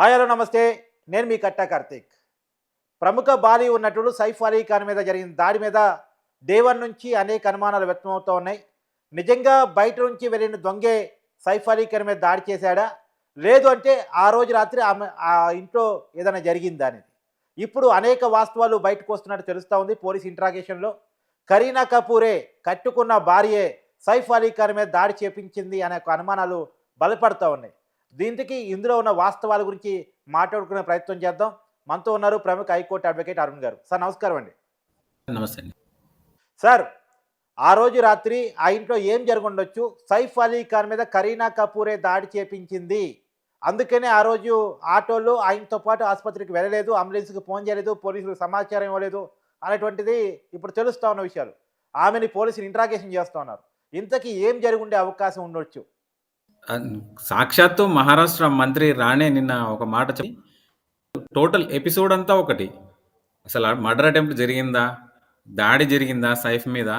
Hi hello నమస్తే. నేను మీ కట్టా కార్తీక్. ప్రముఖ బాలీవుడ్ నటుడు సైఫ్ అలీ ఖాన్ మీద జరిగిన దాడి మీద దేవన్ నుంచి అనేక అనుమానాలు వ్యక్తమవుతూ ఉన్నాయి. నిజంగా బయట నుంచి వెళ్ళిన దొంగే సైఫ్ అలీ ఖాన్ మీద దాడి చేశాడా? లేదు అంటే ఆ రోజు రాత్రి ఆమె ఆ ఇంట్లో ఏదైనా జరిగిందా అనేది. ఇప్పుడు అనేక వాస్తవాలు బయటకు వస్తున్నట్టు తెలుస్తూ ఉంది పోలీస్ ఇంట్రాగేషన్లో. కరీనా కపూరే కట్టుకున్న భార్యే సైఫ్ అలీ ఖాన్ మీద దాడి చేపించింది అనే ఒక అనుమానాలు బలపడుతూ ఉన్నాయి. దీనికి ఇందులో ఉన్న వాస్తవాల గురించి మాట్లాడుకునే ప్రయత్నం చేద్దాం. మనతో ఉన్నారు ప్రముఖ హైకోర్టు అడ్వకేట్ అరుణ్ గారు. సార్ నమస్కారం అండి. నమస్తే అండి. సార్ ఆ రోజు రాత్రి ఆ ఇంట్లో ఏం జరుగుండొచ్చు సైఫ్ అలీ ఖాన్ మీద కరీనా కపూరే దాడి చేపించింది. అందుకనే ఆ రోజు ఆటోలో ఆయనతో పాటు ఆసుపత్రికి వెళ్ళలేదు అంబులెన్స్కి ఫోన్ చేయలేదు పోలీసులకు సమాచారం ఇవ్వలేదు అనేటువంటిది ఇప్పుడు తెలుస్తూ ఉన్న విషయాలు. ఆమెని పోలీసులు ఇంట్రాగేషన్ చేస్తూ ఉన్నారు. ఇంతకీ ఏం జరుగుండే అవకాశం ఉండొచ్చు? సాక్షాత్తు మహారాష్ట్ర మంత్రి రాణే నిన్న ఒక మాట చెప్పి టోటల్ ఎపిసోడ్ అంతా ఒకటి. అసలు మర్డర్ అటెంప్ట్ జరిగిందా? దాడి జరిగిందా సైఫ్ మీద?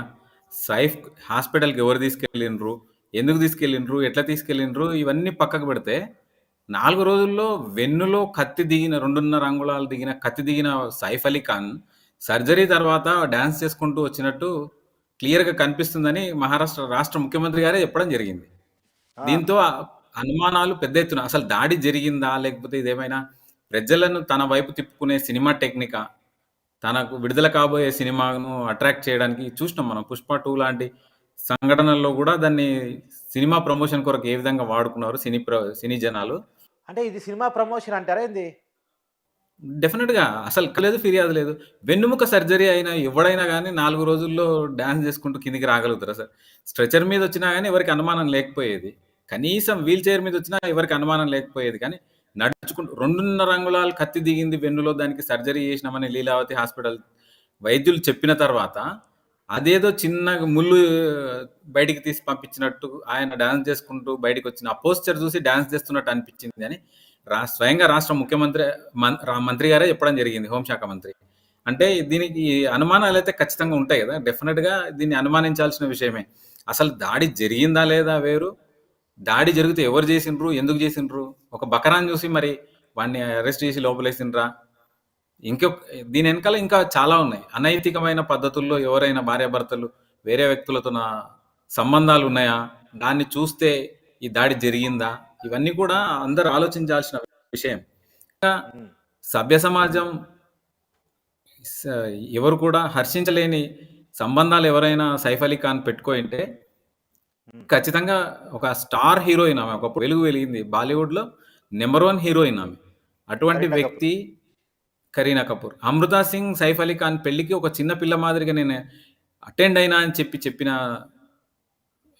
సైఫ్ హాస్పిటల్‌కి ఎవరు తీసుకెళ్ళిండ్రు? ఎందుకు తీసుకెళ్ళిండ్రు? ఎట్లా తీసుకెళ్ళిండ్రు? ఇవన్నీ పక్కకు పెడితే 4 రోజుల్లో వెన్నులో కత్తి దిగిన 2.5 అంగుళాలు దిగిన కత్తి దిగిన సైఫ్ అలీ ఖాన్ సర్జరీ తర్వాత డాన్స్ చేసుకుంటూ వచ్చినట్టు క్లియర్‌గా కనిపిస్తుందని మహారాష్ట్ర రాష్ట్ర ముఖ్యమంత్రి గారే చెప్పడం జరిగింది. దీంతో అనుమానాలు పెద్ద ఎత్తున అసలు దాడి జరిగిందా? లేకపోతే ఇదేమైనా ప్రజలను తన వైపు తిప్పుకునే సినిమా టెక్నికా? తనకు విడుదల కాబోయే సినిమాను అట్రాక్ట్ చేయడానికి చూసినాం మనం 'పుష్ప 2' లాంటి సంఘటనల్లో గూడా దాన్ని సినిమా ప్రమోషన్ కొరకు ఏ విధంగా వాడుకున్నారు సినీ ప్ర సినీ జనాలు. అంటే ఇది సినిమా ప్రమోషన్ అంటారా ఏంది డెఫినెట్గా అసలు లేదు, ఫిర్యాదు లేదు. వెన్నుముక సర్జరీ అయినా ఎవడైనా కానీ నాలుగు రోజుల్లో డ్యాన్స్ చేసుకుంటూ కిందికి రాగలుగుతారా సార్? స్ట్రెచర్ మీద వచ్చినా కానీ ఎవరికి అనుమానం లేకపోయేది. కనీసం వీల్ చైర్ మీద వచ్చినా ఎవరికి అనుమానం లేకపోయేది. కానీ నడుచుకుంటూ 2.5 అంగుళాలు కత్తి దిగింది వెన్నులో దానికి సర్జరీ చేసినామని లీలావతి హాస్పిటల్ వైద్యులు చెప్పిన తర్వాత అదేదో చిన్నగా ముల్లు బయటికి తీసి పంపించినట్టు ఆయన డాన్స్ చేసుకుంటూ బయటికొచ్చిన ఆ పోస్చర్ చూసి డాన్స్ చేస్తున్నట్టు అనిపించింది అని రా స్వయంగా రాష్ట్ర ముఖ్యమంత్రి మంత్రి గారే చెప్పడం జరిగింది హోంశాఖ మంత్రి. అంటే దీనికి అనుమానాలు అయితే ఖచ్చితంగా ఉంటాయి కదా డెఫినెట్గా దీన్ని అనుమానించాల్సిన విషయమే. అసలు దాడి జరిగిందా లేదా వేరు. దాడి జరిగితే ఎవరు చేసిండ్రు? ఎందుకు చేసిండ్రు? ఒక బకరాని చూసి మరి వాడిని అరెస్ట్ చేసి లోపలేసిండ్రా? ఇంకొక దీని వెనకాల ఇంకా చాలా ఉన్నాయి. అనైతికమైన పద్ధతుల్లో ఎవరైనా భార్యాభర్తలు వేరే వ్యక్తులతో నా సంబంధాలు ఉన్నాయా? దాన్ని చూస్తే ఈ దాడి జరిగిందా? ఇవన్నీ కూడా అందరూ ఆలోచించాల్సిన విషయం. సభ్య సమాజం ఎవరు కూడా హర్షించలేని సంబంధాలు ఎవరైనా సైఫ్ అలీ ఖాన్ పెట్టుకోయింటే ఖచ్చితంగా ఒక స్టార్ హీరోయిన్ ఆమె. ఒకప్పుడు వెలుగు వెలిగింది. బాలీవుడ్‌లో నంబర్ 1 హీరోయిన్ ఆమె. అటువంటి వ్యక్తి కరీనా కపూర్. అమృతా సింగ్, సైఫ్ అలీ ఖాన్ పెళ్ళికి ఒక చిన్న పిల్ల మాదిరిగా నేను అటెండ్ అయినా అని చెప్పి చెప్పిన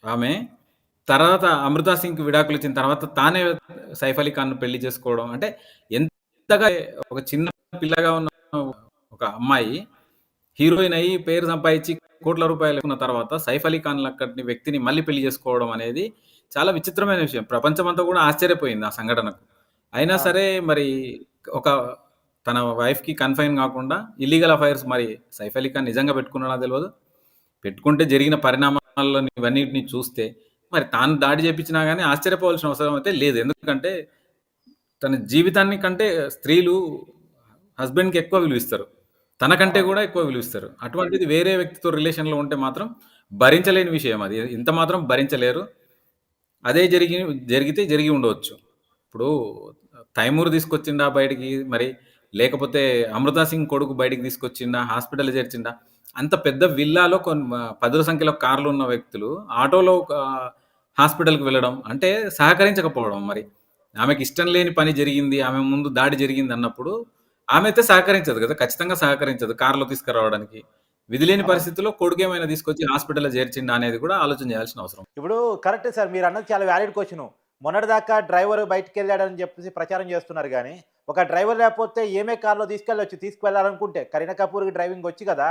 ఆమె తర్వాత అమృతా సింగ్‌కి విడాకులు ఇచ్చిన తర్వాత తానే సైఫ్ అలీ ఖాన్‌ను పెళ్ళి చేసుకోవడం అంటే ఎంతగా ఒక చిన్న పిల్లగా ఉన్న ఒక అమ్మాయి హీరోయిన్ అయ్యి పేరు సంపాదించి కోట్ల రూపాయలు ఉన్న తర్వాత సైఫ్ అలీ ఖాన్ లాంటి వ్యక్తిని మళ్ళీ పెళ్ళి చేసుకోవడం అనేది చాలా విచిత్రమైన విషయం. ప్రపంచమంతా కూడా ఆశ్చర్యపోయింది ఆ సంఘటనకు. అయినా సరే మరి ఒక తన వైఫ్‌కి కన్ఫైన్ కాకుండా ఇల్లీగల్ అఫైర్స్ మరి సైఫ్ అలీ ఖాన్ నిజంగా పెట్టుకున్నాడో తెలవదు. పెట్టుకుంటే జరిగిన పరిణామాలను ఇవన్నిటిని చూస్తే మరి తాను దాడి చేపించినా గాని ఆశ్చర్యపోవాల్సిన అవసరం అయితే లేదు. ఎందుకంటే తన జీవితాన్ని కంటే స్త్రీలు హస్బెండ్‌కి ఎక్కువ విలువిస్తారు. తనకంటే కూడా ఎక్కువ విలువిస్తారు. అటువంటిది వేరే వ్యక్తితో రిలేషన్‌లో ఉంటే మాత్రం భరించలేని విషయం అది. ఇంత మాత్రం భరించలేరు. అదే జరిగి జరిగితే జరిగి ఉండవచ్చు. ఇప్పుడు తైమూర్ తీసుకొచ్చిండా బయటికి మరి లేకపోతే అమృతా సింగ్ కొడుకు బయటికి తీసుకొచ్చిండా? హాస్పిటల్‌లో చేర్చిండా? అంత పెద్ద విల్లాలో కొన్ పదుల సంఖ్యలో కార్లు ఉన్న వ్యక్తులు ఆటోలో హాస్పిటల్‌కి వెళ్ళడం అంటే సహకరించకపోవడం మరి. ఆమెకి ఇష్టం లేని పని జరిగింది. ఆమె ముందు దాడి జరిగింది అన్నప్పుడు ఆమె అయితే సహకరించదు కదా! ఖచ్చితంగా సహకరించదు కార్‌లో తీసుకురావడానికి. విధిలేని అవును పరిస్థితిలో కొడుకేమైనా తీసుకొచ్చి హాస్పిటల్‌లో చేర్చిండా అనేది కూడా ఆలోచన చేయాల్సిన అవసరం. ఇప్పుడు కరెక్టే సార్ మీరు అన్నది చాలా వ్యాలిడ్ క్వశ్చన్ మొన్నటిదాకా డ్రైవర్ బయటికి వెళ్ళాడని చెప్పేసి ప్రచారం చేస్తున్నారు కానీ ఒక డ్రైవర్ లేకపోతే ఏమే కార్లో తీసుకెళ్ళొచ్చు తీసుకువెళ్ళాలనుకుంటే కరీనా కపూర్కి డ్రైవింగ్ వచ్చి కదా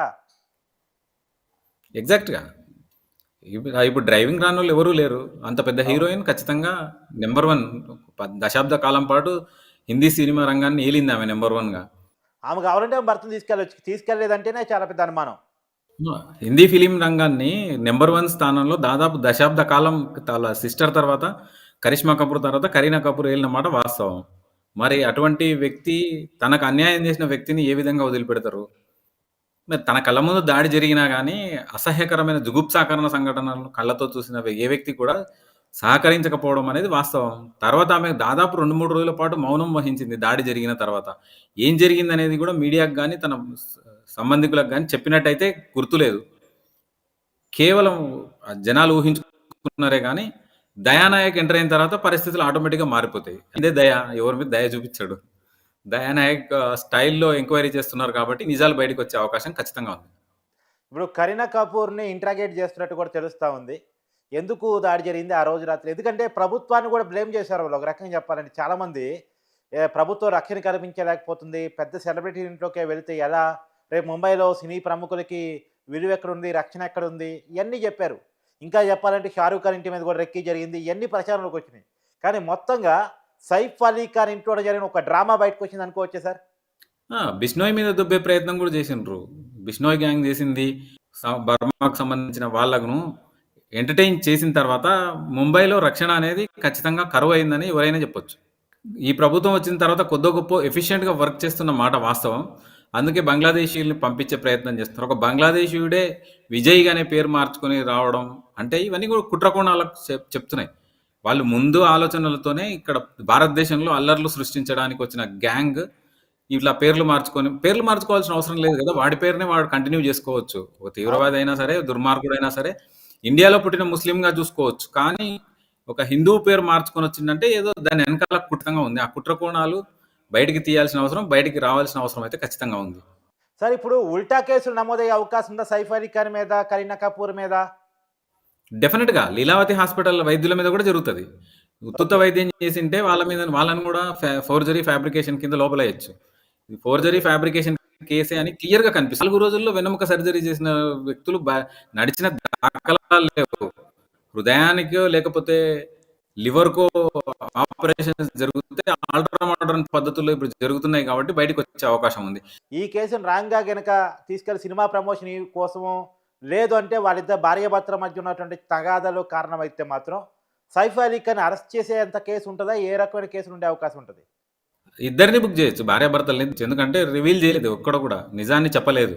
ఎగ్జాక్ట్‌గా. ఇప్పుడు ఇప్పుడు డ్రైవింగ్ రానోళ్ళు ఎవరు లేరు. అంత పెద్ద హీరోయిన్ ఖచ్చితంగా నంబర్ 1 ప దశాబ్ద కాలం పాటు హిందీ సినిమా రంగాన్ని ఏలింది ఆమె నంబర్ 1గా. ఆమె కావాలంటే ఆమె భర్తను తీసుకెళ్ళొచ్చు తీసుకెళ్ళలేదంటేనే చాలా పెద్ద అనుమానం హిందీ ఫిల్మ్ రంగాన్ని నంబర్ 1 స్థానంలో దాదాపు దశాబ్ద కాలం వాళ్ళ సిస్టర్ తర్వాత కరిష్మా కపూర్ తర్వాత కరీనా కపూర్ ఏలిన మాట వాస్తవం. మరి అటువంటి వ్యక్తి తనకు అన్యాయం చేసిన వ్యక్తిని ఏ విధంగా వదిలిపెడతారు? మరి తన కళ్ళ ముందు దాడి జరిగినా కానీ అసహ్యకరమైన జుగుప్సాకరణ సంఘటనలను కళ్ళతో చూసిన ఏ వ్యక్తి కూడా సహకరించకపోవడం అనేది వాస్తవం. తర్వాత ఆమె దాదాపు 2, 3 రోజుల పాటు మౌనం వహించింది దాడి జరిగిన తర్వాత. ఏం జరిగిందనేది కూడా మీడియాకు కానీ తన సంబంధికులకు కానీ చెప్పినట్టయితే గుర్తులేదు. కేవలం జనాలు ఊహించుకున్నారే కానీ దయానాయక్ ఎంటర్ అయిన తర్వాత పరిస్థితులు ఆటోమేటిక్‌గా మారిపోతాయి. అదే దయ ఎవరి మీద దయ చూపించాడు దయానాయక్ స్టైల్‌లో ఎంక్వైరీ చేస్తున్నారు కాబట్టి నిజాలు బయటకొచ్చే అవకాశం ఖచ్చితంగా ఉంది. ఇప్పుడు కరీనా కపూర్‌ని ఇంట్రాగేట్ చేస్తున్నట్టు కూడా తెలుస్తూ ఉంది. ఎందుకు దాడి జరిగింది ఆ రోజు రాత్రి? ఎందుకంటే ప్రభుత్వాన్ని కూడా బ్లేమ్ చేశారు వాళ్ళు ఒక రకంగా చెప్పాలంటే. చాలామంది ప్రభుత్వం రక్షణ కల్పించలేకపోతుంది. పెద్ద సెలబ్రిటీ ఇంట్లోకే వెళితే ఎలా? రేపు ముంబైలో సినీ ప్రముఖులకి విలువెక్కడుంది? రక్షణ ఎక్కడుంది? ఇవన్నీ చెప్పారు. ఇంకా చెప్పాలంటే షారూఖ్ ఖాన్ ఇంటి మీద కూడా రెక్కీ జరిగింది. ఇవన్నీ ప్రచారంలోకి వచ్చినాయి. కానీ మొత్తంగా సైఫ్ అలీ ఖాన్ ఇంట్లో జరిగిన ఒక డ్రామా బయటకొచ్చింది అనుకోవచ్చా సార్? బిష్నోయ్ మీద దుబ్బే ప్రయత్నం కూడా చేసిండ్రు. బిష్నోయ్ గ్యాంగ్ చేసింది బర్మాకు సంబంధించిన వాళ్ళను ఎంటర్‌టైన్ చేసిన తర్వాత ముంబైలో రక్షణ అనేది ఖచ్చితంగా కరువయిందని ఎవరైనా చెప్పొచ్చు. ఈ ప్రభుత్వం వచ్చిన తర్వాత కొద్దో గొప్పో ఎఫిషియెంట్‌గా వర్క్ చేస్తున్న మాట వాస్తవం. అందుకే బంగ్లాదేశీయుల్ని పంపించే ప్రయత్నం చేస్తున్నారు. ఒక బంగ్లాదేశీయుడే విజయ్ అనే పేరు మార్చుకొని రావడం అంటే ఇవన్నీ కూడా కుట్రకోణాలకు చెప్ చెప్తున్నాయి. వాళ్ళు ముందు ఆలోచనలతోనే ఇక్కడ భారతదేశంలో అల్లర్లు సృష్టించడానికి వచ్చిన గ్యాంగ్ ఇట్లా పేర్లు మార్చుకొని పేర్లు మార్చుకోవాల్సిన అవసరం లేదు కదా! వాడి పేరునే వాడు కంటిన్యూ చేసుకోవచ్చు. ఒక తీవ్రవాది అయినా సరే, దుర్మార్గుడైనా సరే, ఇండియాలో పుట్టిన ముస్లింగా చూసుకోవచ్చు. కానీ ఒక హిందూ పేరు మార్చుకొని వచ్చిందంటే ఏదో దాని వెనకాల కుట్రంగా ఉంది. ఆ కుట్ర కోణాలు బయటికి తీయాల్సిన అవసరం, బయటికి రావాల్సిన అవసరం అయితే ఖచ్చితంగా ఉంది. సార్ ఇప్పుడు ఉల్టా కేసులు నమోదయ్యే అవకాశం ఉందా సైఫ్ అలీ ఖాన్ మీద, కరీనా కపూర్ మీద? డెఫినిట్‌గా లీలావతి హాస్పిటల్ వైద్యుల మీద కూడా జరుగుతది. ఉత్తుత్త ఓకే. వైద్యం చేసింటే వాళ్ళ మీద వాళ్ళని కూడా ఫోర్జరీ ఫ్యాబ్రికేషన్ కింద లోపలేయొచ్చు. ఫోర్జరీ ఫ్యాబ్రికేషన్ కేసే అని క్లియర్‌గా కనిపిస్తుంది. 4 రోజుల్లో వెన్నెముక సర్జరీ చేసిన వ్యక్తులు నడిచిన దాఖలాలు లేవు. హృదయానికో లేకపోతే లివర్‌కో ఆపరేషన్స్ జరిగితే అల్ట్రా మోడర్న్ పద్ధతుల్లో ఇప్పుడు జరుగుతున్నాయి కాబట్టి బయటకొచ్చే అవకాశం ఉంది. ఈ కేసుని రాంగ్‌గా గనక తీసుకెళ్ళి సినిమా ప్రమోషన్ కోసమో, లేదు అంటే వాళ్ళిద్దరు భార్యాభర్తల మధ్య ఉన్నటువంటి తగాదాలు కారణమైతే మాత్రం సైఫ్ అలీ ఖాన్ అరెస్ట్ చేసేంత కేసు ఉంటుందా ఏ రకమైన కేసులు ఉండే అవకాశం ఉంటుంది ఇద్దరిని బుక్ చేయొచ్చు. భార్యాభర్తల్ని. ఎందుకంటే రివీల్ చేయలేదు ఒక్కడ కూడా. నిజాన్ని చెప్పలేదు.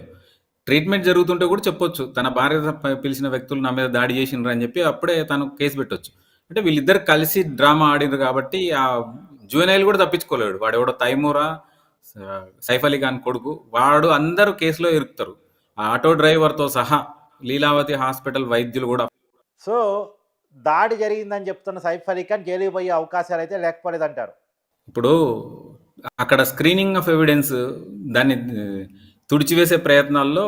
ట్రీట్మెంట్ జరుగుతుంటే కూడా చెప్పొచ్చు. తన భార్య పిలిచిన వ్యక్తులు నా మీద దాడి చేసిండ్రు అని చెప్పి అప్పుడే తను కేసు పెట్టొచ్చు. అంటే వీళ్ళిద్దరు కలిసి డ్రామా ఆడిండ్రు కాబట్టి ఆ జూనైల్ కూడా తప్పించుకోలేడు. వాడు ఎవడో తైమూరా సైఫ్ అలీ ఖాన్ కొడుకు. వాడు అందరూ కేసులో ఇరుకుతారు. ఆ ఆటో డ్రైవర్‌తో సహా లీలావతి హాస్పిటల్ వైద్యులు కూడా. సో, దాడి జరిగిందని చెప్తున్న సైఫ్ అలీ ఖాన్ జైలుకి పోయే అవకాశాలైతే లేకపోలేదంటారు. ఇప్పుడు అక్కడ స్క్రీనింగ్ ఆఫ్ ఎవిడెన్స్ దాన్ని తుడిచివేసే ప్రయత్నాల్లో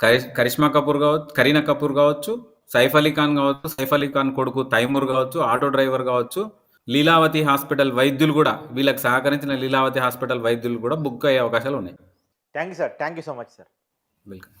కరి కరిష్మా కపూర్ కావచ్చు, కరీనా కపూర్ కావచ్చు, సైఫ్ అలీ ఖాన్ కావచ్చు, సైఫ్ అలీ ఖాన్ కొడుకు తైమూర్ కావచ్చు, ఆటో డ్రైవర్ కావచ్చు, లీలావతి హాస్పిటల్ వైద్యులు కూడా వీళ్ళకి సహకరించిన లీలావతి హాస్పిటల్ వైద్యులు కూడా బుక్ అయ్యే అవకాశాలు ఉన్నాయి. Thank you sir. Thank you so much sir. Welcome